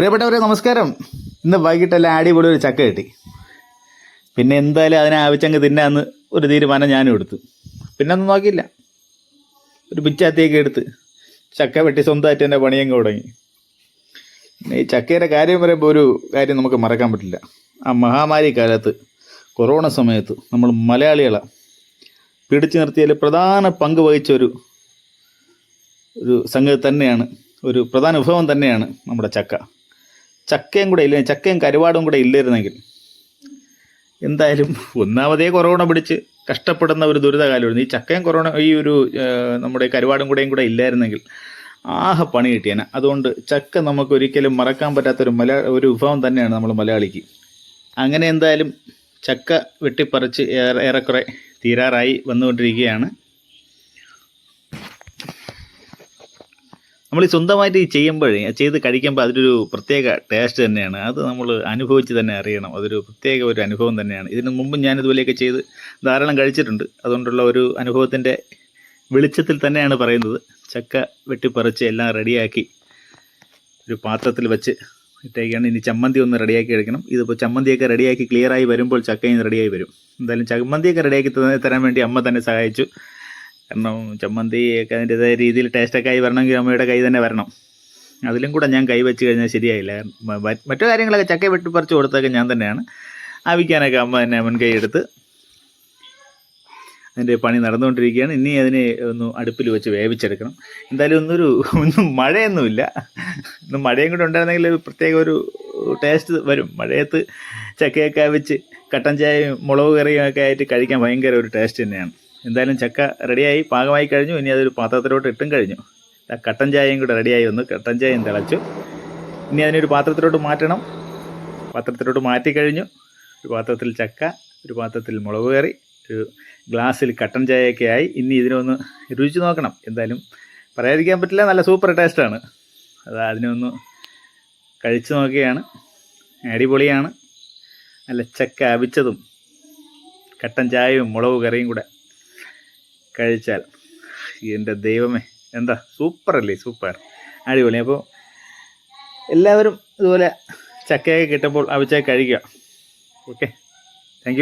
പ്രിയപ്പെട്ടവരെ നമസ്കാരം. ഇന്ന് വൈകിട്ടെല്ലാം അടിപൊളി ഒരു ചക്ക കിട്ടി. പിന്നെ എന്തായാലും അതിനെ ആവശ്യങ്ങ് തിന്നാന്ന് ഒരു തീരുമാനം ഞാനും എടുത്തു. പിന്നെ ഒന്നും നോക്കിയില്ല. ഒരു പിച്ചാത്തിയൊക്കെ എടുത്ത് ചക്ക വെട്ടി സ്വന്തമായിട്ട് എന്റെ പണിയങ്ങ് തുടങ്ങി. പിന്നെ ഈ ചക്കയുടെ കാര്യം പറയുമ്പോൾ ഒരു കാര്യം നമുക്ക് മറക്കാൻ പറ്റില്ല. ആ മഹാമാരി കാലത്ത് കൊറോണ സമയത്ത് നമ്മൾ മലയാളികളെ പിടിച്ചു നിർത്തിയതിൽ പ്രധാന പങ്ക് വഹിച്ച ഒരു ഒരു സംഗതി തന്നെയാണ് ഒരു പ്രധാന വിഭവം തന്നെയാണ് നമ്മുടെ ചക്ക. ചക്കയും കൂടെ ഇല്ല ചക്കയും കരുവാടും കൂടെ ഇല്ലായിരുന്നെങ്കിൽ. എന്തായാലും ഒന്നാമതേ കൊറോണ പിടിച്ച് കഷ്ടപ്പെടുന്ന ഒരു ദുരിതകാലമായിരുന്നു. ഈ ചക്കയും കൊറോണ ഈ ഒരു നമ്മുടെ കരുവാടും കൂടെയും കൂടെ ഇല്ലായിരുന്നെങ്കിൽ ആഹ പണി കിട്ടിയേനെ. അതുകൊണ്ട് ചക്ക നമുക്ക് ഒരിക്കലും മറക്കാൻ പറ്റാത്തൊരു മല ഒരു വിഭവം തന്നെയാണ് നമ്മൾ മലയാളിക്ക്. അങ്ങനെ എന്തായാലും ചക്ക വെട്ടിപ്പറിച്ച് ഏറെ ഏറെക്കുറെ തീരാറായി വന്നുകൊണ്ടിരിക്കുകയാണ്. നമ്മൾ ഈ സ്വന്തമായിട്ട് ഈ ചെയ്യുമ്പോഴേ ചെയ്ത് കഴിക്കുമ്പോൾ അതിലൊരു പ്രത്യേക ടേസ്റ്റ് തന്നെയാണ്. അത് നമ്മൾ അനുഭവിച്ച് തന്നെ അറിയണം. അതൊരു പ്രത്യേക ഒരു അനുഭവം തന്നെയാണ്. ഇതിന് മുമ്പ് ഞാൻ ഇതുപോലെയൊക്കെ ചെയ്ത് ധാരാളം കഴിച്ചിട്ടുണ്ട്. അതുകൊണ്ടുള്ള ഒരു അനുഭവത്തിന്റെ വെളിച്ചത്തിൽ തന്നെയാണ് പറയുന്നത്. ചക്ക വെട്ടിപ്പറിച്ച് എല്ലാം റെഡിയാക്കി ഒരു പാത്രത്തിൽ വെച്ച് ഇട്ടേക്കാണ്. ഇനി ചമ്മന്തി ഒന്ന് റെഡിയാക്കി എടുക്കണം. ഇതിപ്പോൾ ചമ്മന്തിയൊക്കെ റെഡിയാക്കി ക്ലിയറായി വരുമ്പോൾ ചക്കയും റെഡിയായി വരും. എന്തായാലും ചമ്മന്തിയൊക്കെ റെഡിയാക്കി തരാൻ വേണ്ടി അമ്മ തന്നെ സഹായിച്ചു. കാരണം ചമ്മന്തി ഒക്കെ അതിന്റെതായ രീതിയിൽ ടേസ്റ്റൊക്കെ ആയി വരണമെങ്കിൽ അമ്മയുടെ കൈ തന്നെ വരണം. അതിലും കൂടെ ഞാൻ കൈ വെച്ച് കഴിഞ്ഞാൽ ശരിയായില്ല. മറ്റു കാര്യങ്ങളൊക്കെ ചക്ക വെട്ടി പറിച്ച് കൊടുത്തൊക്കെ ഞാൻ തന്നെയാണ്. ആവിക്കാനൊക്കെ അമ്മ തന്നെ മുൻകൈ എടുത്ത് അതിന്റെ പണി നടന്നുകൊണ്ടിരിക്കുകയാണ്. ഇനി അതിനെ ഒന്ന് അടുപ്പിൽ വെച്ച് വേവിച്ചെടുക്കണം. എന്തായാലും ഒന്നൊരു ഒന്നും മഴയൊന്നുമില്ല. ഒന്ന് മഴയും കൂടെ ഉണ്ടായിരുന്നെങ്കിൽ പ്രത്യേക ഒരു ടേസ്റ്റ് വരും. മഴയത്ത് ചക്കയൊക്കെ വെച്ച് കട്ടൻ ചായയും മുളക് കറിയും ഒക്കെ ആയിട്ട് കഴിക്കാൻ ഭയങ്കര ഒരു ടേസ്റ്റ് തന്നെയാണ്. എന്തായാലും ചക്ക റെഡിയായി പാകമായി കഴിഞ്ഞു. ഇനി അതൊരു പാത്രത്തിലോട്ട് ഇട്ടും കഴിഞ്ഞു. കട്ടൻ ചായയും കൂടെ റെഡിയായി വന്നു കട്ടൻ ചായയും തിളച്ചു. ഇനി അതിനൊരു പാത്രത്തിലോട്ട് മാറ്റണം. പാത്രത്തിലോട്ട് മാറ്റി കഴിഞ്ഞു. ഒരു പാത്രത്തിൽ ചക്ക ഒരു പാത്രത്തിൽ മുളക് കറി ഒരു ഗ്ലാസ്സിൽ കട്ടൻ ചായയൊക്കെ ആയി. ഇനി ഇതിനൊന്ന് രുചിച്ച് നോക്കണം. എന്തായാലും പറയാതിരിക്കാൻ പറ്റില്ല. നല്ല സൂപ്പർ ടേസ്റ്റാണ്. അത് അതിനൊന്ന് കഴിച്ചു നോക്കുകയാണ് അടിപൊളിയാണ്. നല്ല ചക്ക അവിച്ചതും. കട്ടൻ ചായയും മുളക് കറിയും കൂടെ. കഴിച്ചാൽ. എന്റെ ദൈവമേ എന്താ? സൂപ്പർ അല്ലേ? സൂപ്പർ അടിപൊളി. അപ്പോൾ എല്ലാവരും ഇതുപോലെ ചക്കയൊക്കെ കിട്ടുമ്പോൾ അവിച്ചായി കഴിക്കുക. Okay thank